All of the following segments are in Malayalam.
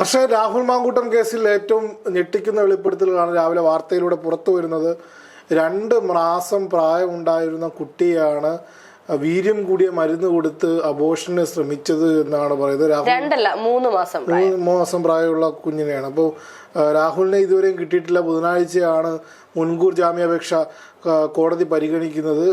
പക്ഷേ രാഹുൽ മാങ്കൂട്ടം കേസിൽ ഏറ്റവും ഞെട്ടിക്കുന്ന വെളിപ്പെടുത്തലുകളാണ് രാവിലെ വാർത്തയിലൂടെ പുറത്തു വരുന്നത്. രണ്ട് മാസം പ്രായമുണ്ടായിരുന്ന കുട്ടിയാണ് വീര്യം കൂടിയ മരുന്ന് കൊടുത്ത് അബോഷന് ശ്രമിച്ചത് എന്നാണ് പറയുന്നത്. രാഹുൽ രണ്ടല്ല മൂന്ന് മാസം മൂന്ന് മാസം പ്രായമുള്ള കുഞ്ഞിനെയാണ്. അപ്പോൾ രാഹുലിനെ ഇതുവരെയും കിട്ടിയിട്ടില്ല. ബുധനാഴ്ചയാണ് മുൻകൂർ ജാമ്യാപേക്ഷ കോടതി പരിഗണിക്കുന്നത്.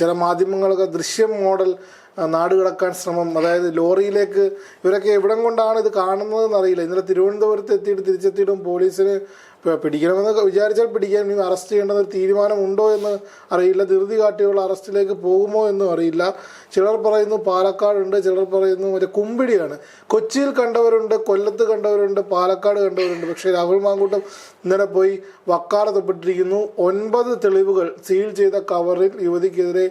ചില മാധ്യമങ്ങളൊക്കെ ദൃശ്യം മോഡൽ നാട് കിടക്കാൻ ശ്രമം അതായത് ലോറിയിലേക്ക് ഇവരൊക്കെ എവിടം കൊണ്ടാണ് ഇത് കാണുന്നതെന്ന് അറിയില്ല. ഇന്നലെ തിരുവനന്തപുരത്ത് എത്തിയിട്ട് തിരിച്ചെത്തിയിട്ടും പോലീസിന് പിടിക്കണമെന്ന് വിചാരിച്ചാൽ പിടിക്കാൻ ഇനി അറസ്റ്റ് ചെയ്യേണ്ട ഒരു തീരുമാനമുണ്ടോ എന്ന് അറിയില്ല. ധൃതി കാട്ടിയുള്ള അറസ്റ്റിലേക്ക് പോകുമോ എന്നും അറിയില്ല. ചിലർ പറയുന്നു പാലക്കാടുണ്ട് ചിലർ പറയുന്നു മറ്റേ കുമ്പിടിയാണ്. കൊച്ചിയിൽ കണ്ടവരുണ്ട് കൊല്ലത്ത് കണ്ടവരുണ്ട് പാലക്കാട് കണ്ടവരുണ്ട്. പക്ഷേ രാഹുൽ മാങ്കൂട്ടം ഇന്നലെ പോയി വക്കാലത്തപ്പെട്ടിരിക്കുന്നു ഒൻപത് തെളിവുകൾ സീൽ ചെയ്ത കവറിൽ യുവതിക്കെതിരെ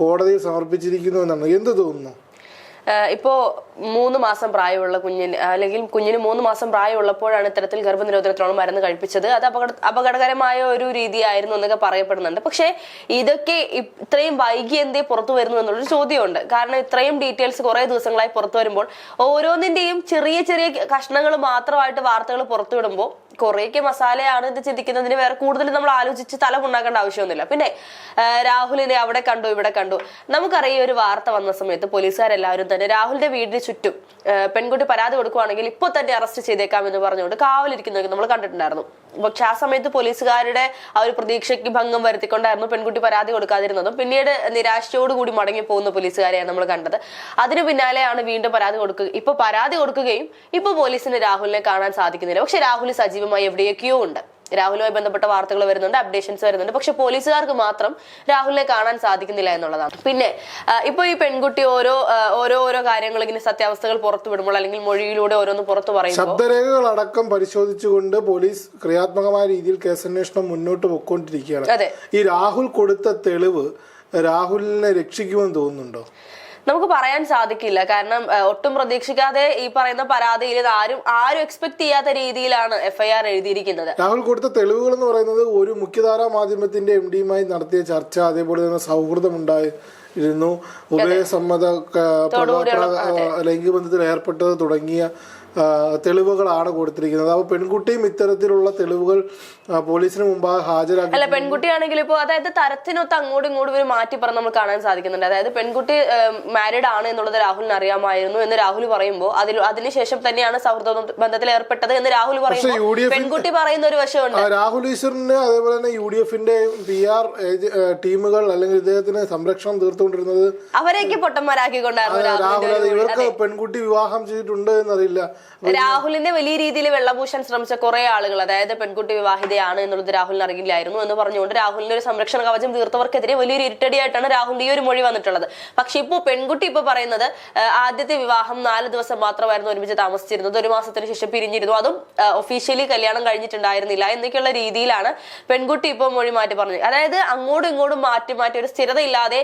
കോടതിയിൽ സമർപ്പിച്ചിരിക്കുന്നു എന്നാണ്. എന്ത് തോന്നുന്നു? ഇപ്പോ മൂന്ന് മാസം പ്രായമുള്ള കുഞ്ഞിന് അല്ലെങ്കിൽ കുഞ്ഞിന് മൂന്ന് മാസം പ്രായമുള്ളപ്പോഴാണ് ഇത്തരത്തിൽ ഗർഭനിരോധനത്തിനുള്ള മരുന്ന് കഴിപ്പിച്ചത്. അത് അപകട അപകടകരമായ ഒരു രീതിയായിരുന്നു എന്നൊക്കെ പറയപ്പെടുന്നുണ്ട്. പക്ഷേ ഇതൊക്കെ ഇത്രയും വൈകി എന്തേ പുറത്തു വരുന്നു എന്നുള്ളൊരു ചോദ്യമുണ്ട്. കാരണം ഇത്രയും ഡീറ്റെയിൽസ് കുറെ ദിവസങ്ങളായി പുറത്തു വരുമ്പോൾ ഓരോന്നിന്റെയും ചെറിയ ചെറിയ കഷ്ണങ്ങൾ മാത്രമായിട്ട് വാർത്തകൾ പുറത്തു വിടുമ്പോൾ കുറേയൊക്കെ മസാലയാണ് ഇത് ചിന്തിക്കുന്നതിന് വേറെ കൂടുതൽ നമ്മൾ ആലോചിച്ച് തല ഉണ്ടാക്കേണ്ട ആവശ്യമൊന്നുമില്ല. പിന്നെ രാഹുലിനെ അവിടെ കണ്ടു ഇവിടെ കണ്ടു. നമുക്കറിയാം ഒരു വാർത്ത വന്ന സമയത്ത് പോലീസുകാരെല്ലാവരും തന്നെ രാഹുലിന്റെ വീടിന് ചുറ്റും പെൺകുട്ടി പരാതി കൊടുക്കുവാണെങ്കിൽ ഇപ്പോൾ തന്നെ അറസ്റ്റ് ചെയ്തേക്കാം എന്ന് പറഞ്ഞുകൊണ്ട് കാവലിരിക്കുന്നതൊക്കെ നമ്മൾ കണ്ടിട്ടുണ്ടായിരുന്നു. പക്ഷെ ആ സമയത്ത് പോലീസുകാരുടെ ആ ഒരു പ്രതീക്ഷയ്ക്ക് ഭംഗം വരുത്തിക്കൊണ്ടായിരുന്നു പെൺകുട്ടി പരാതി കൊടുക്കാതിരുന്നതും. പിന്നീട് നിരാശയോടുകൂടി മടങ്ങി പോകുന്ന പോലീസുകാരെയാണ് നമ്മൾ കണ്ടത്. അതിന് പിന്നാലെയാണ് വീണ്ടും പരാതി കൊടുക്കുക ഇപ്പൊ പരാതി കൊടുക്കുകയും ഇപ്പൊ പോലീസിന് രാഹുലിനെ കാണാൻ സാധിക്കുന്നില്ല. പക്ഷെ രാഹുൽ സജീവമായി എവിടെയൊക്കെയോ ഉണ്ട്. രാഹുലുമായി ബന്ധപ്പെട്ട വാർത്തകൾ വരുന്നുണ്ട് അപ്ഡേഷൻസ് വരുന്നുണ്ട്. പക്ഷെ പോലീസുകാർക്ക് മാത്രം രാഹുലിനെ കാണാൻ സാധിക്കുന്നില്ല എന്നുള്ളതാണ്. പിന്നെ ഇപ്പൊ ഈ പെൺകുട്ടി ഓരോ ഓരോ ഓരോ കാര്യങ്ങൾ ഇങ്ങനെ സത്യാവസ്ഥകൾ പുറത്തു വിടുമ്പോൾ അല്ലെങ്കിൽ മൊഴിയിലൂടെ ഓരോന്ന് പുറത്തു പറയും ശബ്ദരേഖകൾ അടക്കം പരിശോധിച്ചുകൊണ്ട് പോലീസ് ക്രിയാത്മകമായ രീതിയിൽ കേസന്വേഷണം മുന്നോട്ട് പോയിക്കൊണ്ടിരിക്കുകയാണ്. ഈ രാഹുൽ കൊടുത്ത തെളിവ് രാഹുലിനെ രക്ഷിക്കുമെന്ന് തോന്നുന്നുണ്ടോ? നമുക്ക് പറയാൻ സാധിക്കില്ല. കാരണം ഒട്ടും പ്രതീക്ഷിക്കാതെ ഈ പറയുന്ന പരാതിയിൽ ഇത് ആരും ആരും എക്സ്പെക്ട് ചെയ്യാത്ത രീതിയിലാണ് എഫ്ഐആർ എഴുതിയിരിക്കുന്നത്. രാഹുൽ കൊടുത്ത തെളിവുകൾ എന്ന് പറയുന്നത് ഒരു മുഖ്യധാരാ മാധ്യമത്തിന്റെ എം ഡിയുമായി നടത്തിയ ചർച്ച അതേപോലെ തന്നെ സൗഹൃദമുണ്ടായിരുന്നു. ഉഭയസമ്മത ക- പ്ര- പ്ര- ലൈംഗിക ബന്ധത്തിൽ ഏർപ്പെട്ടത് തുടങ്ങിയ തെളിവുകളാണ് കൊടുത്തിരിക്കുന്നത്. അപ്പോൾ പെൺകുട്ടിയും ഇത്തരത്തിലുള്ള തെളിവുകൾ പോലീസിന് മുമ്പാകെ ഹാജരാക്കി അല്ല പെൺകുട്ടിയാണെങ്കിൽ ഇപ്പോൾ അതായത് തരത്തിനൊത്ത് അങ്ങോട്ടും ഇങ്ങോട്ടും ഒരു മാറ്റി പറഞ്ഞ് നമ്മൾ കാണാൻ സാധിക്കുന്നുണ്ട്. അതായത് പെൺകുട്ടി മാരീഡ് ആണ് എന്നുള്ളത് രാഹുലിന് അറിയാമായിരുന്നു എന്ന് രാഹുൽ പറയുമ്പോൾ അതിൽ അതിനുശേഷം തന്നെയാണ് സൗഹൃദ ബന്ധത്തിൽ ഏർപ്പെട്ടത് എന്ന് രാഹുൽ പറയുമ്പോൾ എഫ് പെൺകുട്ടി പറയുന്ന ഒരു വശമുണ്ട് രാഹുൽ ഈശ്വറിന്റെ അതേപോലെ തന്നെ യു ഡി എഫിന്റെ പി ആർ ടീമുകൾ അല്ലെങ്കിൽ ഇദ്ദേഹത്തിന് സംരക്ഷണം തീർത്തുകൊണ്ടിരുന്നത് അവരെയൊക്കെ പൊട്ടന്മാരാക്കിക്കൊണ്ടായിരുന്നു രാഹുൽ ഇവർക്ക് പെൺകുട്ടി വിവാഹം ചെയ്തിട്ടുണ്ട് എന്നറിയില്ല. രാഹുലിനെ വലിയ രീതിയിൽ വെള്ളപൂശാൻ ശ്രമിച്ച കുറെ ആളുകൾ അതായത് പെൺകുട്ടി വിവാഹിതയാണ് എന്നുള്ളത് രാഹുലിന് അറിയില്ലായിരുന്നു എന്ന് പറഞ്ഞുകൊണ്ട് രാഹുലിന്റെ ഒരു സംരക്ഷണ കവചം തീർത്തവർക്കെതിരെ വലിയൊരു ഇരുട്ടടിയായിട്ടാണ് രാഹുലിന്റെ ഈ ഒരു മൊഴി വന്നിട്ടുള്ളത്. പക്ഷെ ഇപ്പോൾ പെൺകുട്ടി ഇപ്പൊ പറയുന്നത് ആദ്യത്തെ വിവാഹം നാല് ദിവസം മാത്രമായിരുന്നു ഒരുമിച്ച് താമസിച്ചിരുന്നത്. ഒരു മാസത്തിന് ശേഷം പിരിഞ്ഞിരുന്നു. അതും ഒഫീഷ്യലി കല്യാണം കഴിഞ്ഞിട്ടുണ്ടായിരുന്നില്ല എന്നൊക്കെയുള്ള രീതിയിലാണ് പെൺകുട്ടി ഇപ്പോൾ മൊഴി മാറ്റി പറഞ്ഞത്. അതായത് അങ്ങോട്ടും ഇങ്ങോട്ടും മാറ്റി മാറ്റി ഒരു സ്ഥിരതയില്ലാതെ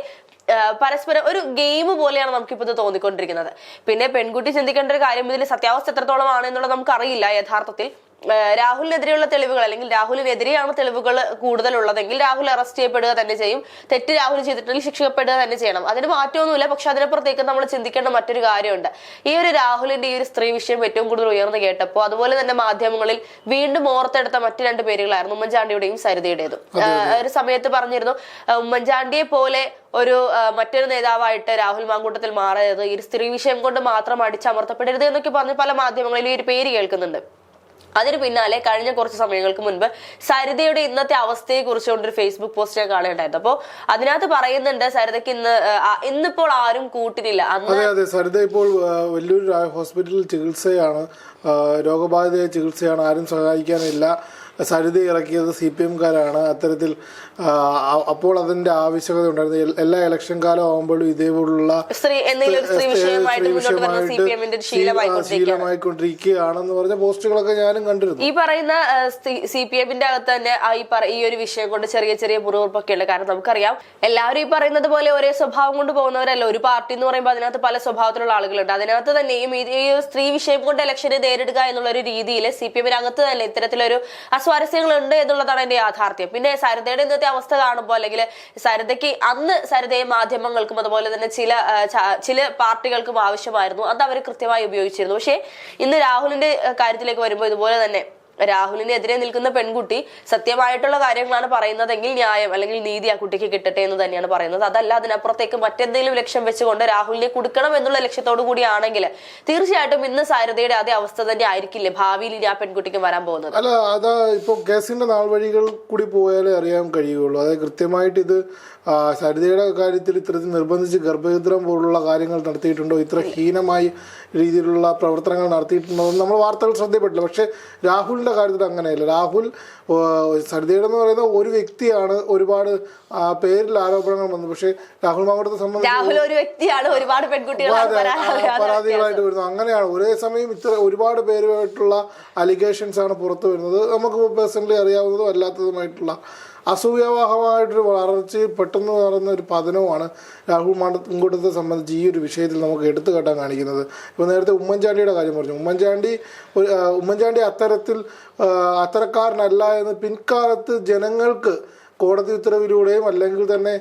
പരസ്പരം ഒരു ഗെയിം പോലെയാണ് നമുക്കിപ്പോൾ ഇത് തോന്നിക്കൊണ്ടിരിക്കുന്നത്. പിന്നെ പെൺകുട്ടി ചിന്തിക്കേണ്ട ഒരു കാര്യം ഇതിൽ സത്യാവസ്ഥ എത്രത്തോളം ആണ് എന്നുള്ളത് നമുക്കറിയില്ല യഥാർത്ഥത്തിൽ. രാഹുലിനെതിരെയുള്ള തെളിവുകൾ അല്ലെങ്കിൽ രാഹുലിനെതിരെയാണ് തെളിവുകൾ കൂടുതലുള്ളതെങ്കിൽ രാഹുൽ അറസ്റ്റ് ചെയ്യപ്പെടുക തന്നെ ചെയ്യും. തെറ്റ് രാഹുൽ ചെയ്തിട്ടുണ്ടെങ്കിൽ ശിക്ഷിക്കപ്പെടുക തന്നെ ചെയ്യണം. അതിന് മാറ്റമൊന്നുമില്ല. പക്ഷെ അതിനപ്പുറത്തേക്ക് നമ്മൾ ചിന്തിക്കേണ്ട മറ്റൊരു കാര്യമുണ്ട്. ഈ ഒരു രാഹുലിന്റെ ഈ ഒരു സ്ത്രീ വിഷയം ഏറ്റവും കൂടുതൽ ഉയർന്നു കേട്ടപ്പോൾ അതുപോലെ തന്നെ മാധ്യമങ്ങളിൽ വീണ്ടും ഓർത്തെടുത്ത മറ്റു രണ്ട് പേരുകളായിരുന്നു ഉമ്മൻചാണ്ടിയുടെയും സരിതയുടേതും. ഒരു സമയത്ത് പറഞ്ഞിരുന്നു ഉമ്മൻചാണ്ടിയെ പോലെ ഒരു മറ്റൊരു നേതാവായിട്ട് രാഹുൽ മാങ്കൂട്ടത്തിൽ മാറിയത് ഈ സ്ത്രീ വിഷയം കൊണ്ട് മാത്രം അടിച്ചമർത്തപ്പെടരുത് എന്നൊക്കെ പറഞ്ഞ് പല മാധ്യമങ്ങളിലും ഈ ഒരു പേര് കേൾക്കുന്നുണ്ട്. അതിന് പിന്നാലെ കഴിഞ്ഞ കുറച്ച് സമയങ്ങൾക്ക് മുൻപ് സരിതയുടെ ഇന്നത്തെ അവസ്ഥയെ കുറിച്ചുകൊണ്ട് ഒരു ഫേസ്ബുക്ക് പോസ്റ്റ് ഞാൻ കാണുകയുണ്ടായിരുന്നു അപ്പോൾ അതിനകത്ത് പറയുന്നുണ്ട് സരിതയ്ക്ക് ഇന്ന് ഇന്നിപ്പോൾ ആരും കൂട്ടിനില്ല അതെ സരിത ഇപ്പോൾ വലിയൊരു ഹോസ്പിറ്റലിൽ ചികിത്സയാണ് രോഗബാധിതയായ ചികിത്സയാണ്. ആരും സഹായിക്കാനില്ല. സരിത ഇറക്കിയത് സി പി എംകാരാണ്. അത്തരത്തിൽ അപ്പോൾ അതിന്റെ ആവശ്യകത ഉണ്ടായിരുന്നു. എല്ലാ ഇലക്ഷൻ കാലം ആകുമ്പോഴും ഇതേപോലുള്ള ശീലമായിക്കൊണ്ടിരിക്കുകയാണെന്ന് പറഞ്ഞ പോസ്റ്റുകളൊക്കെ ഞാനും കണ്ടിരുന്നു. ഈ പറയുന്ന സി പി എമ്മിന്റെ അകത്ത് തന്നെ ഈ ഒരു വിഷയം കൊണ്ട് ചെറിയ ചെറിയ മുറിവുറപ്പൊക്കെ ഉണ്ട് കാരണം നമുക്കറിയാം എല്ലാവരും ഈ പറയുന്നത് പോലെ ഒരേ സ്വഭാവം കൊണ്ട് പോകുന്നവരല്ല. ഒരു പാർട്ടി എന്ന് പറയുമ്പോൾ അതിനകത്ത് പല സ്വഭാവത്തിലുള്ള ആളുകളുണ്ട്. അതിനകത്ത് തന്നെയും ഈ ഈ സ്ത്രീ വിഷയം കൊണ്ട് ഇലക്ഷനെ നേരിടുക എന്നുള്ള ഒരു രീതിയിൽ സി പി എമ്മിനകത്ത് തന്നെ ഇത്തരത്തിലൊരു അസ്വാരസ്യങ്ങളുണ്ട് എന്നുള്ളതാണ് എന്റെ യാഥാർത്ഥ്യം. പിന്നെ സരിതയുടെ ഇന്നത്തെ അവസ്ഥ കാണുമ്പോൾ അല്ലെങ്കിൽ സരിതയ്ക്ക് അന്ന് സരിതയെ മാധ്യമങ്ങൾക്കും അതുപോലെ തന്നെ ചില ചില പാർട്ടികൾക്കും ആവശ്യമായിരുന്നു. അത് അവർ കൃത്യമായി ഉപയോഗിച്ചിരുന്നു. പക്ഷേ ഇന്ന് രാഹുലിന്റെ കാര്യത്തിലേക്ക് വരുമ്പോൾ ഇതുപോലെ തന്നെ രാഹുലിനെതിരെ നിൽക്കുന്ന പെൺകുട്ടി സത്യമായിട്ടുള്ള കാര്യങ്ങളാണ് പറയുന്നതെങ്കിൽ ന്യായം അല്ലെങ്കിൽ നീതി ആ കുട്ടിക്ക് കിട്ടട്ടെ എന്ന് തന്നെയാണ് പറയുന്നത്. അതല്ല അതിനപ്പുറത്തേക്ക് മറ്റെന്തെങ്കിലും ലക്ഷ്യം വെച്ചുകൊണ്ട് രാഹുലിനെ കൊടുക്കണം എന്നുള്ള ലക്ഷ്യത്തോടു കൂടിയാണെങ്കിൽ തീർച്ചയായിട്ടും ഇന്ന് സാരഥയുടെ അതേ അവസ്ഥ തന്നെ ആയിരിക്കില്ലേ? ഭാവിയിൽ ഇനി ആ പെൺകുട്ടിക്ക് വരാൻ പോകുന്നത്. അല്ല അതാ ഇപ്പോൾ കേസിന്റെ നാൾ വഴികൾ കൂടി പോയാലേ അറിയാൻ കഴിയുള്ളൂ. അതായത് കൃത്യമായിട്ട് ഇത് സരിതയുടെ കാര്യത്തിൽ ഇത്തരത്തിൽ നിർബന്ധിച്ച് ഗർഭഛിദ്രം പോലുള്ള കാര്യങ്ങൾ നടത്തിയിട്ടുണ്ടോ? ഇത്ര ഹീനമായ രീതിയിലുള്ള പ്രവർത്തനങ്ങൾ നടത്തിയിട്ടുണ്ടോ? എന്ന് നമ്മൾ വാർത്തകൾ ശ്രദ്ധപ്പെട്ടില്ല പക്ഷേ രാഹുലിന്റെ കാര്യത്തിൽ അങ്ങനെയല്ല. രാഹുൽ സരിതയുടെ എന്ന് പറയുന്ന ഒരു വ്യക്തിയാണ് ഒരുപാട് പേരിൽ ആരോപണങ്ങൾ വന്നു പക്ഷേ രാഹുൽ മാങ്കോട്ടത്തെ സംബന്ധിച്ച് ഒരു വ്യക്തിയാണ്. ഒരുപാട് പെൺകുട്ടികൾ പരാതികളായിട്ട് വരുന്നു. അങ്ങനെയാണ്. ഒരേ സമയം ഇത്ര ഒരുപാട് പേരുമായിട്ടുള്ള അലിഗേഷൻസ് ആണ് പുറത്തു വരുന്നത്. നമുക്ക് പേഴ്സണലി അറിയാവുന്നതും അല്ലാത്തതുമായിട്ടുള്ള അസൂയാവഹമായിട്ടൊരു വളർച്ചയിൽ പെട്ടെന്ന് വളർന്ന ഒരു പതനവുമാണ് രാഹുൽ മാങ്കൂട്ടത്തെ സംബന്ധിച്ച് ഈ ഒരു വിഷയത്തിൽ നമുക്ക് എടുത്തു കാട്ടാൻ കാണിക്കുന്നത്. ഇപ്പോൾ നേരത്തെ ഉമ്മൻചാണ്ടിയുടെ കാര്യം പറഞ്ഞു. ഉമ്മൻചാണ്ടി ഒരു ഉമ്മൻചാണ്ടി അത്തരത്തിൽ അത്തരക്കാരനല്ല എന്ന് പിൻകാലത്ത് ജനങ്ങൾക്ക് കോടതി ഉത്തരവിലൂടെയും അല്ലെങ്കിൽ തന്നെ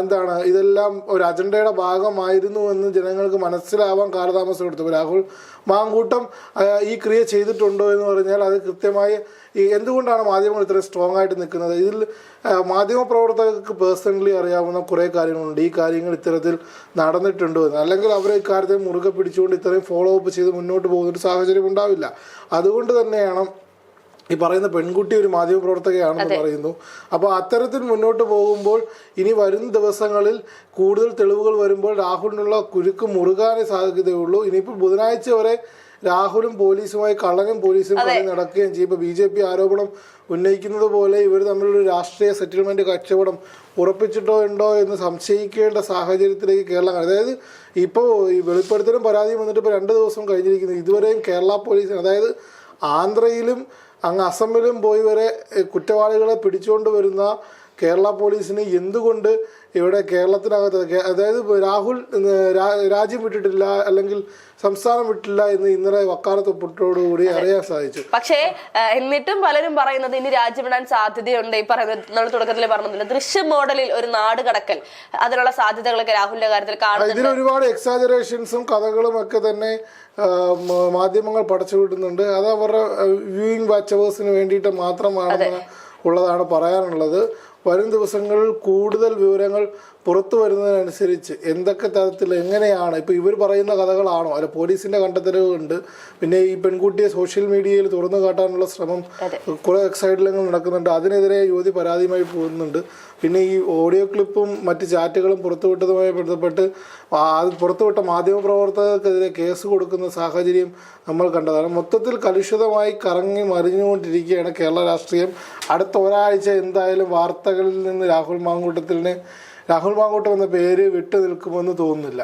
എന്താണ് ഇതെല്ലാം ഒരു അജണ്ടയുടെ ഭാഗമായിരുന്നു എന്ന് ജനങ്ങൾക്ക് മനസ്സിലാവാൻ കാലതാമസം എടുത്തു. രാഹുൽ മാങ്കൂട്ടം ഈ ക്രിയ ചെയ്തിട്ടുണ്ടോ എന്ന് പറഞ്ഞാൽ അത് കൃത്യമായി ഈ എന്തുകൊണ്ടാണ് മാധ്യമങ്ങൾ ഇത്ര സ്ട്രോങ് ആയിട്ട് നിൽക്കുന്നത്? ഇതിൽ മാധ്യമ മാധ്യമപ്രവർത്തകർക്ക് പേഴ്സണലി അറിയാവുന്ന കുറേ കാര്യങ്ങളുണ്ട്. ഈ കാര്യങ്ങൾ ഇത്തരത്തിൽ നടന്നിട്ടുണ്ടോ എന്ന്. അല്ലെങ്കിൽ അവരെ ഇക്കാര്യത്തെ മുറുകെ പിടിച്ചുകൊണ്ട് ഇത്രയും ഫോളോ അപ്പ് ചെയ്ത് മുന്നോട്ട് പോകുന്ന ഒരു സാഹചര്യം ഉണ്ടാവില്ല. അതുകൊണ്ട് തന്നെയാണ് ഈ പറയുന്ന പെൺകുട്ടി ഒരു മാധ്യമപ്രവർത്തകയാണെന്ന് പറയുന്നു. അപ്പോൾ അത്തരത്തിൽ മുന്നോട്ട് പോകുമ്പോൾ ഇനി വരും ദിവസങ്ങളിൽ കൂടുതൽ തെളിവുകൾ വരുമ്പോൾ രാഹുലിനുള്ള കുരുക്ക് മുറുകാനേ സാധ്യതയുള്ളൂ. ഇനിയിപ്പോൾ ബുധനാഴ്ച വരെ രാഹുലും പോലീസുമായി കള്ളനും പോലീസും കളി നടക്കുകയും ചെയ്യും. ഇപ്പോൾ ബി ജെ പി ആരോപണം ഉന്നയിക്കുന്നത് പോലെ ഇവർ തമ്മിലൊരു രാഷ്ട്രീയ സെറ്റിൽമെന്റ് കച്ചവടം ഉറപ്പിച്ചിട്ടോ ഉണ്ടോ എന്ന് സംശയിക്കേണ്ട സാഹചര്യത്തിലേക്ക് കേരളം അതായത് ഇപ്പോൾ ഈ വെളിപ്പെടുത്തലും പരാതിയും വന്നിട്ട് ഇപ്പോൾ രണ്ട് ദിവസം കഴിഞ്ഞിരിക്കുന്നു. ഇതുവരെയും കേരള പോലീസിന് അതായത് ആന്ധ്രയിലും അങ്ങ് അസമിലും പോയി വരെ കുറ്റവാളികളെ പിടിച്ചുകൊണ്ട് വരുന്ന കേരള പോലീസിന് എന്തുകൊണ്ട് ഇവിടെ കേരളത്തിനകത്ത് അതായത് രാഹുൽ രാജ്യം വിട്ടിട്ടില്ല അല്ലെങ്കിൽ സംസ്ഥാനം വിട്ടില്ല എന്ന് ഇന്നലെ വക്കാലത്തൊപ്പിട്ടോടുകൂടി അറിയാൻ സാധിച്ചു. പക്ഷേ എന്നിട്ടും പലരും പറയുന്നത് ഇനി രാജ്യം വിടാൻ സാധ്യതയുണ്ട്. ഈ പറയുന്നത് നമ്മൾ തുടക്കത്തിൽ പറഞ്ഞതിന്റെ ദൃശ്യ മോഡലിൽ ഒരു നാട് കടക്കൽ. അതിനുള്ള സാധ്യതകളൊക്കെ രാഹുലിന്റെ കാര്യത്തിൽ കാണുന്നു ഇതിൽ ഒരുപാട് എക്സാജറേഷൻസും കഥകളും ഒക്കെ തന്നെ മാധ്യമങ്ങൾ പഠിച്ചു വിടുന്നുണ്ട്. അത് അവരുടെ വ്യൂയിങ് വാച്ചവേഴ്സിന് വേണ്ടിയിട്ട് മാത്രമാണ് ഉള്ളതാണ് പറയാനുള്ളത്. വരും ദിവസങ്ങളിൽ കൂടുതൽ വിവരങ്ങൾ പുറത്തു വരുന്നതിനനുസരിച്ച് എന്തൊക്കെ തരത്തിൽ എങ്ങനെയാണ്? ഇപ്പോൾ ഇവർ പറയുന്ന കഥകളാണോ? അല്ല പോലീസിന്റെ കണ്ടെത്തലുകളുണ്ട്. പിന്നെ ഈ പെൺകുട്ടിയെ സോഷ്യൽ മീഡിയയിൽ തുറന്നു കാട്ടാനുള്ള ശ്രമം കുറേ സൈഡിലങ്ങൾ നടക്കുന്നുണ്ട്. അതിനെതിരെ യുവതി പരാതിയുമായി പോകുന്നുണ്ട്. പിന്നെ ഈ ഓഡിയോ ക്ലിപ്പും മറ്റ് ചാറ്റുകളും പുറത്തുവിട്ടതുമായി ബന്ധപ്പെട്ട് അത് പുറത്തുവിട്ട മാധ്യമപ്രവർത്തകർക്കെതിരെ കേസ് കൊടുക്കുന്ന സാഹചര്യം നമ്മൾ കണ്ടതാണ്. മൊത്തത്തിൽ കലുഷിതമായി കറങ്ങി മറിഞ്ഞുകൊണ്ടിരിക്കുകയാണ് കേരള രാഷ്ട്രീയം. അടുത്ത ഒരാഴ്ച എന്തായാലും വാർത്തകളിൽ നിന്ന് രാഹുൽ മാങ്കൂട്ടത്തിന് രാഹുൽ മാങ്കൂട്ടം എന്ന പേര് വിട്ടു നിൽക്കുമെന്ന് തോന്നുന്നില്ല.